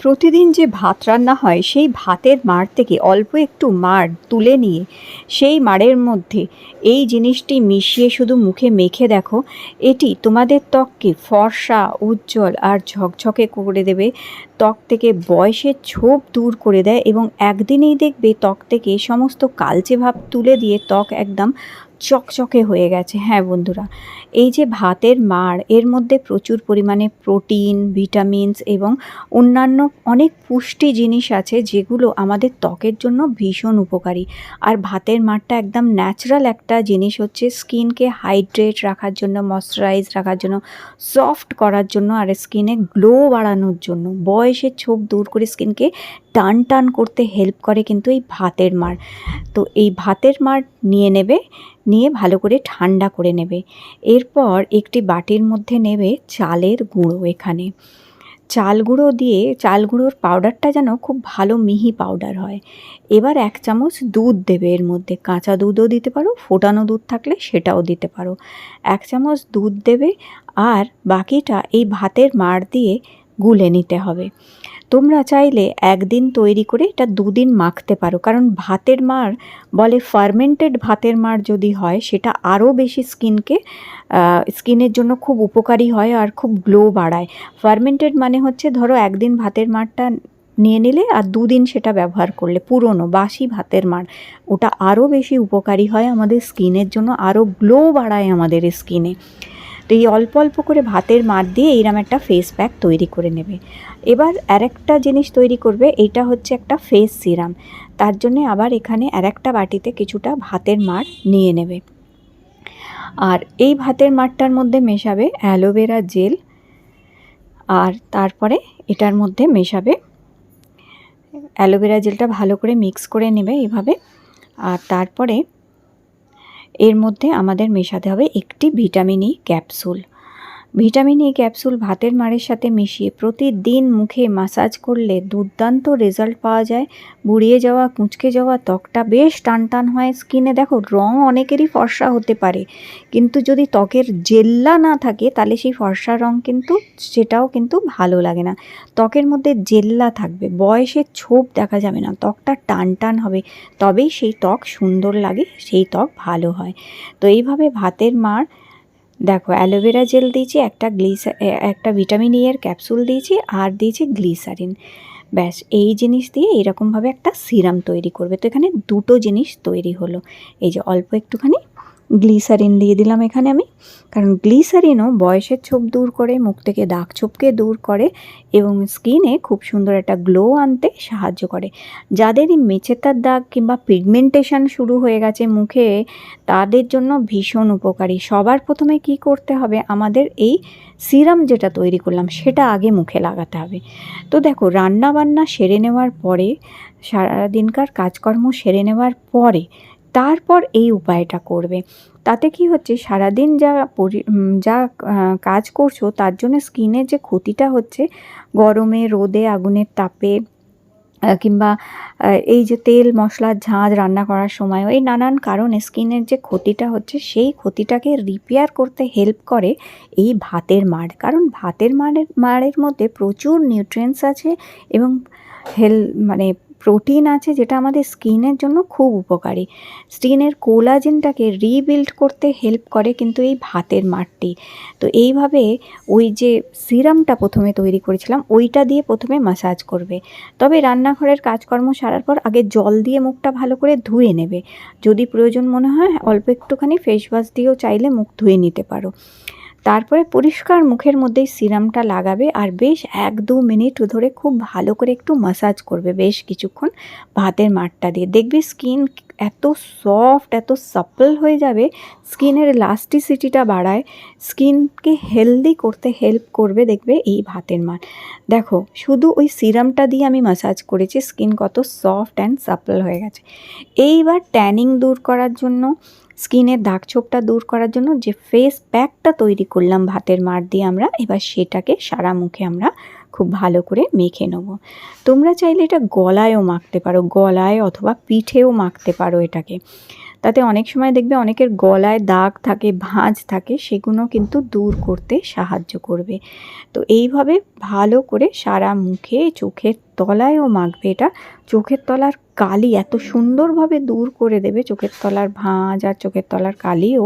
প্রতিদিন যে ভাত রান্না হয়, সেই ভাতের মাড় থেকে অল্প একটু মাড় তুলে নিয়ে, সেই মাড়ের মধ্যে এই জিনিসটি মিশিয়ে শুধু মুখে মেখে দেখো। এটি তোমাদের ত্বককে ফর্সা, উজ্জ্বল আর ঝকঝকে করে দেবে। ত্বক থেকে বয়সের ছোপ দূর করে দেয় এবং একদিনেই দেখবে ত্বক থেকে সমস্ত কালচে ভাব তুলে দিয়ে ত্বক একদম চকচকে হয়ে গেছে। হ্যাঁ বন্ধুরা, এই যে ভাতের মাড়, এর মধ্যে প্রচুর পরিমাণে প্রোটিন, ভিটামিনস এবং অন্যান্য অনেক পুষ্টি জিনিস আছে যেগুলো আমাদের ত্বকের জন্য ভীষণ উপকারী। আর ভাতের মাড়টা একদম ন্যাচারাল একটা জিনিস হচ্ছে স্কিনকে হাইড্রেট রাখার জন্য ময়শ্চারাইজ রাখার জন্য সফট করার জন্য আর স্কিনে গ্লো বাড়ানোর জন্য। বয়সের ছোপ দূর করে স্কিনকে টান টান করতে হেল্প করে কিন্তু এই ভাতের মাড় তো এই ভাতের মাড় নিয়ে নেবে, নিয়ে ভালো করে ঠান্ডা করে নেবে। এরপর একটি বাটির মধ্যে নেবে চালের গুঁড়ো এখানে। চাল গুঁড়ো দিয়ে, চাল গুঁড়োর পাউডারটা যেন খুব ভালো মিহি পাউডার হয়। এবার এক চামচ দুধ দেবে এর মধ্যে। কাঁচা দুধও দিতে পারো, ফোটানো দুধ থাকলে সেটাও দিতে পারো। এক চামচ দুধ দেবে আর বাকিটা এই ভাতের মাড় দিয়ে গুলে নিতে হবে। তোমরা চাইলে একদিন তৈরি করে এটা দুদিন মাখতে পারো। কারণ ভাতের মার বলে ফার্মেন্টেড ভাতের মার যদি হয়, সেটা আরও বেশি স্কিনকে স্কিনের জন্য খুব উপকারী হয় আর খুব গ্লো বাড়ায়। ফার্মেন্টেড মানে হচ্ছে ধরো একদিন ভাতের মারটা নিয়ে নিলে আর দুদিন সেটা ব্যবহার করলে, পুরনো, বাসি ভাতের মাড় ওটা আরও বেশি উপকারী হয় আমাদের স্কিনের জন্য, আরও গ্লো বাড়ায় আমাদের স্কিনে। তো এই অল্প অল্প করে ভাতের মার দিয়ে এইরকম একটা ফেস প্যাক তৈরি করে নেবে। এবার আর একটা জিনিস তৈরি করবে, এইটা হচ্ছে একটা ফেস সিরাম তার জন্যে আবার এখানে আর একটা বাটিতে কিছুটা ভাতের মার নিয়ে নেবে। আর এই ভাতের মারটার মধ্যে মেশাবে অ্যালোভেরা জেল আর তারপরে এটার মধ্যে মেশাবে অ্যালোভেরা জেলটা ভালো করে মিক্স করে নেবে এইভাবে। আর তারপরে এর মধ্যে আমাদের মেশাতে হবে একটি vitamin E capsule. Vitamin E capsule ভাতের মাড়ের সাথে মিশিয়ে প্রতিদিন মুখে মাসাজ করলে দুর্দান্ত রেজাল্ট পাওয়া যায়। বুড়িয়ে যাওয়া, কুঁচকে যাওয়া, ত্বকটা বেশ টান টান হয় স্কিনে। দেখো রং অনেকেরই ফর্সা হতে পারে। কিন্তু যদি ত্বকের জেল্লা না থাকে, তাহলে সেই ফর্সা রং কিন্তু, সেটাও কিন্তু ভালো লাগে না। ত্বকের মধ্যে জেল্লা থাকবে, বয়সের ছোপ দেখা যাবে না, ত্বকটা টান টান হবে। তবেই সেই ত্বক সুন্দর লাগে, সেই ত্বক ভালো হয়। তো এইভাবে ভাতের মাড় দেখো, অ্যালোভেরা জেল দিয়েছি, একটা গ্লিসা একটা ভিটামিন ই এর ক্যাপসুল দিয়েছি আর দিয়েছি গ্লিসারিন। ব্যাস, এই জিনিস দিয়ে এরকমভাবে একটা সিরাম তৈরি করবে। তো এখানে দুটো জিনিস তৈরি হলো। এই যে অল্প একটুখানি গ্লিসারিন দিয়ে দিলাম এখানে আমি। কারণ গ্লিসারিনও বয়সের ছোপ দূর করে, মুখ থেকে দাগ ছোপকে দূর করে এবং স্কিনে খুব সুন্দর একটা গ্লো আনতে সাহায্য করে। যাদের এই মেচেতার দাগ কিংবা পিগমেন্টেশন শুরু হয়ে গেছে মুখে, তাদের জন্য ভীষণ উপকারী। সবার প্রথমে কি করতে হবে? আমাদের এই সিরাম যেটা তৈরি করলাম, সেটা আগে মুখে লাগাতে হবে। তো দেখো রান্না বান্না সেরে নেওয়ার পরে, সারাদিনকার কাজকর্ম সেরে নেওয়ার পরে তারপর এই উপায়টা করবে। তাতে কি হচ্ছে? সারাদিন যা যা কাজ করছ, তার জন্য স্কিনের যে ক্ষতিটা হচ্ছে, গরমে, রোদে, আগুনের তাপে কিংবা এই যে তেল মশলার ঝাঁজ রান্না করার সময়, এই নানান কারণে স্কিনের যে ক্ষতিটা হচ্ছে, সেই ক্ষতিটাকে রিপেয়ার করতে হেল্প করে এই ভাতের মাড়। কারণ ভাতের মাড়ের মাড়ের মধ্যে প্রচুর নিউট্রিয়েন্টস আছে এবং হেল মানে প্রোটিন আছে যেটা আমাদের স্কিনের জন্য খুব উপকারী। স্কিনের কোলাজেনটাকে রিবিল্ড করতে হেল্প করে কিন্তু এই ভাতের মাঠটি। তো এইভাবে ওই যে সিরামটা প্রথমে তৈরি করেছিলাম, ওইটা দিয়ে প্রথমে মাসাজ করবে। তবে রান্নাঘরের কাজকর্ম সারার পর আগে জল দিয়ে মুখটা ভালো করে ধুয়ে নেবে। যদি প্রয়োজন মনে হয়, অল্প একটুখানি ফেস ওয়াশ দিয়েও চাইলে মুখ ধুয়ে নিতে পারো। তারপরে পরিষ্কার মুখের মধ্যেই সিরামটা লাগাবে আর বেশ এক দু মিনিট ধরে খুব ভালো করে একটু মাসাজ করবে বেশ কিছুক্ষণ ভাতের মাঠটা দিয়ে। দেখবি স্কিন এত সফট এত সাপল হয়ে যাবে স্কিনের লাস্টিসিটিটা বাড়ায় স্কিনকে হেলদি করতে হেল্প করবে দেখবে এই ভাতের মাঠ। দেখো, শুধু ওই সিরামটা দিয়ে আমি মাসাজ করেছি স্কিন কত সফট অ্যান্ড সাপল হয়ে গেছে। এইবার ট্যানিং দূর করার জন্য স্কিনের দাগ ছোপটা দূর করার জন্য যে ফেস প্যাকটা তৈরি করলাম ভাতের মার দিয়ে আমরা, এবার সেটাকে সারা মুখে আমরা খুব ভালো করে মেখে নেব। তোমরা চাইলে এটা গলায়ও মাখতে পারো, গলায় অথবা পিঠেও মাখতে পারো এটাকে। তাতে অনেক সময় দেখবে অনেকের গলায় দাগ থাকে, ভাঁজ থাকে সেগুলো কিন্তু দূর করতে সাহায্য করবে। তো এইভাবে ভালো করে সারা মুখে, চোখের তলায়ও মাখবে এটা। চোখের তলার কালি এত সুন্দরভাবে দূর করে দেবে, চোখের তলার ভাঁজ আর চোখের তলার কালিও।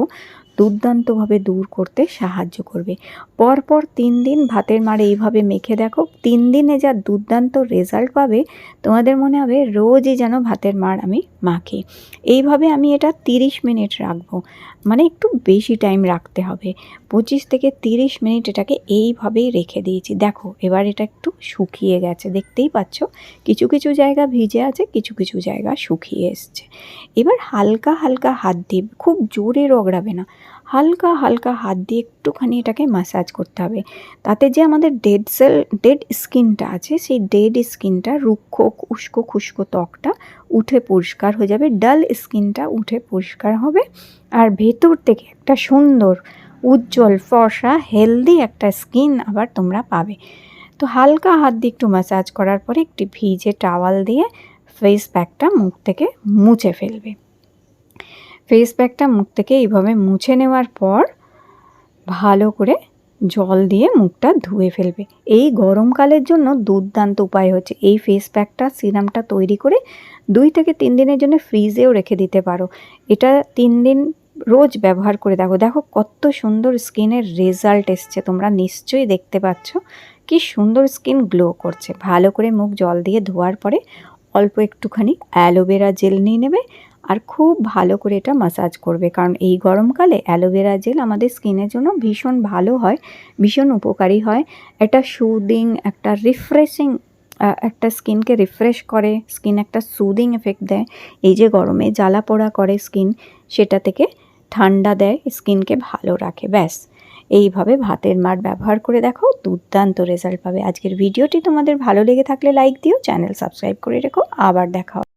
দুর্দান্তভাবে দূর করতে সাহায্য করবে। পরপর তিন দিন ভাতের মাড়ে এইভাবে মেখে দেখো, তিন দিনে যা দুর্দান্ত রেজাল্ট পাবে, তোমাদের মনে হবে রোজই যেন ভাতের মাড় আমি মাখি। এইভাবে আমি এটা তিরিশ মিনিট রাখব মানে একটু বেশি টাইম রাখতে হবে। পঁচিশ থেকে তিরিশ মিনিট এটাকে এইভাবেই রেখে দিয়েছি। দেখো, এবার এটা একটু শুকিয়ে গেছে, দেখতেই পাচ্ছ? কিছু কিছু জায়গা ভিজে আছে, কিছু কিছু জায়গা শুকিয়ে এসছে। এবার হালকা হালকা হাত দিয়ে, খুব জোরে রগড়াবে না। হালকা হালকা হাত দিয়ে একটুখানি এটাকে ম্যাসাজ করতে হবে। তাতে যে আমাদের ডেড সেল ডেড স্কিনটা আছে, সেই ডেড স্কিনটা রুক্ষ উস্কো খুস্কো ত্বকটা উঠে পরিষ্কার হয়ে যাবে ডাল স্কিনটা উঠে পরিষ্কার হবে। আর ভেতর থেকে একটা সুন্দর, উজ্জ্বল, ফর্সা হেলদি একটা স্কিন আবার তোমরা পাবে। তো হালকা হাত দিয়ে একটু ম্যাসাজ করার পরে একটি ভিজে টাওয়াল দিয়ে ফেস প্যাকটা মুখ থেকে মুছে ফেলবে। ফেস প্যাকটা মুখ থেকে এইভাবে মুছে নেওয়ার পর ভালো করে জল দিয়ে মুখটা ধুয়ে ফেলবে। এই গরমকালের জন্য দুর্দান্ত উপায় হচ্ছে এই ফেস প্যাকটা সিরামটা তৈরি করে দুই থেকে তিন দিনের জন্য ফ্রিজেও রেখে দিতে পারো। এটা তিন দিন রোজ ব্যবহার করে দেখো। দেখো কত সুন্দর স্কিনের রেজাল্ট এসছে। তোমরা নিশ্চয়ই দেখতে পাচ্ছ কি সুন্দর স্কিন গ্লো করছে। ভালো করে মুখ জল দিয়ে ধোয়ার পরে অল্প একটুখানি অ্যালোভেরা জেল নিয়ে নেবে। আর খুব ভালো করে এটা মাসাজ করবে। কারণ এই গরমকালে অ্যালোভেরা জেল আমাদের স্কিনের জন্য ভীষণ ভালো হয়, ভীষণ উপকারী হয়। একটা সুদিং একটা রিফ্রেশিং একটা স্কিনকে রিফ্রেশ করে, স্কিন একটা সুদিং এফেক্ট দেয়। এই যে গরমে জ্বালা পোড়া করে স্কিন, সেটা থেকে ঠান্ডা দেয়, স্কিনকে ভালো রাখে। ব্যাস, এইভাবে ভাতের মার ব্যবহার করে দেখো, দুর্দান্ত রেজাল্ট পাবে। আজকের ভিডিওটি তোমাদের ভালো লেগে থাকলে লাইক দিও চ্যানেল সাবস্ক্রাইব করে রেখো। আবার দেখা হবে।